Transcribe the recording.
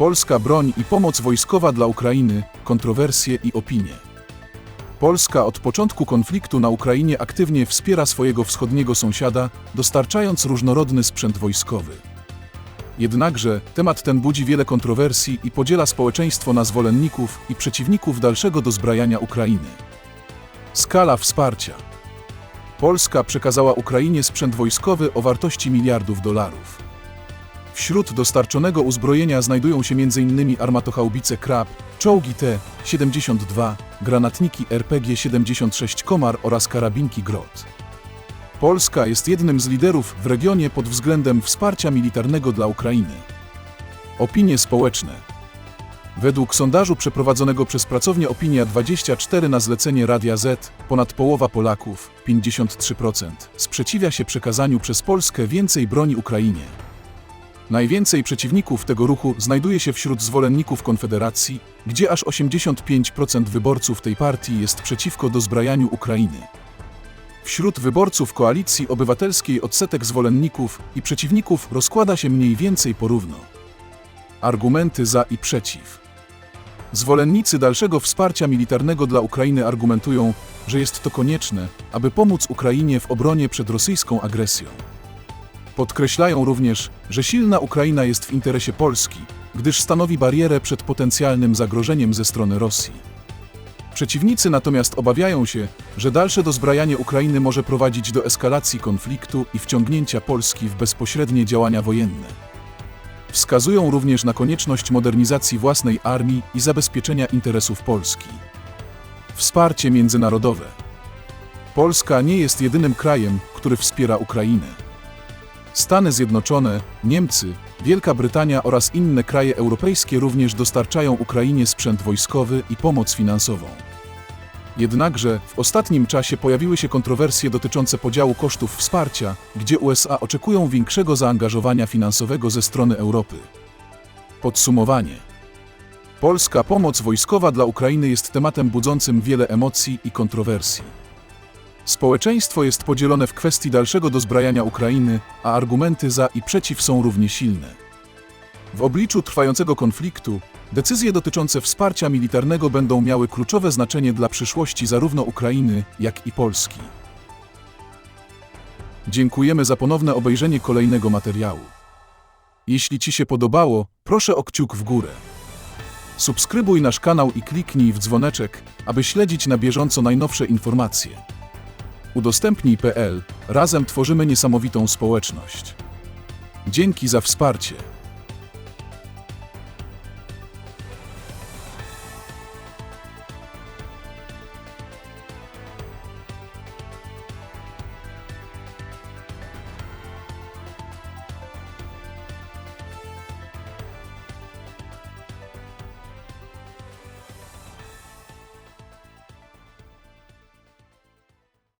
Polska broń i pomoc wojskowa dla Ukrainy, kontrowersje i opinie. Polska od początku konfliktu na Ukrainie aktywnie wspiera swojego wschodniego sąsiada, dostarczając różnorodny sprzęt wojskowy. Jednakże temat ten budzi wiele kontrowersji i podziela społeczeństwo na zwolenników i przeciwników dalszego dozbrajania Ukrainy. Skala wsparcia. Polska przekazała Ukrainie sprzęt wojskowy o wartości miliardów dolarów. Wśród dostarczonego uzbrojenia znajdują się m.in. armatochaubice Krab, czołgi T-72, granatniki RPG-76 Komar oraz karabinki Grot. Polska jest jednym z liderów w regionie pod względem wsparcia militarnego dla Ukrainy. Opinie społeczne. Według sondażu przeprowadzonego przez pracownię Opinia24 na zlecenie Radia Z, ponad połowa Polaków, 53%, sprzeciwia się przekazaniu przez Polskę więcej broni Ukrainie. Najwięcej przeciwników tego ruchu znajduje się wśród zwolenników Konfederacji, gdzie aż 85% wyborców tej partii jest przeciwko dozbrajaniu Ukrainy. Wśród wyborców Koalicji Obywatelskiej odsetek zwolenników i przeciwników rozkłada się mniej więcej porówno. Argumenty za i przeciw. Zwolennicy dalszego wsparcia militarnego dla Ukrainy argumentują, że jest to konieczne, aby pomóc Ukrainie w obronie przed rosyjską agresją. Podkreślają również, że silna Ukraina jest w interesie Polski, gdyż stanowi barierę przed potencjalnym zagrożeniem ze strony Rosji. Przeciwnicy natomiast obawiają się, że dalsze dozbrajanie Ukrainy może prowadzić do eskalacji konfliktu i wciągnięcia Polski w bezpośrednie działania wojenne. Wskazują również na konieczność modernizacji własnej armii i zabezpieczenia interesów Polski. Wsparcie międzynarodowe. Polska nie jest jedynym krajem, który wspiera Ukrainę. Stany Zjednoczone, Niemcy, Wielka Brytania oraz inne kraje europejskie również dostarczają Ukrainie sprzęt wojskowy i pomoc finansową. Jednakże w ostatnim czasie pojawiły się kontrowersje dotyczące podziału kosztów wsparcia, gdzie USA oczekują większego zaangażowania finansowego ze strony Europy. Podsumowanie. Polska pomoc wojskowa dla Ukrainy jest tematem budzącym wiele emocji i kontrowersji. Społeczeństwo jest podzielone w kwestii dalszego dozbrajania Ukrainy, a argumenty za i przeciw są równie silne. W obliczu trwającego konfliktu, decyzje dotyczące wsparcia militarnego będą miały kluczowe znaczenie dla przyszłości zarówno Ukrainy, jak i Polski. Dziękujemy za ponowne obejrzenie kolejnego materiału. Jeśli Ci się podobało, proszę o kciuk w górę. Subskrybuj nasz kanał i kliknij w dzwoneczek, aby śledzić na bieżąco najnowsze informacje. Udostępnij.pl Razem tworzymy niesamowitą społeczność. Dzięki za wsparcie.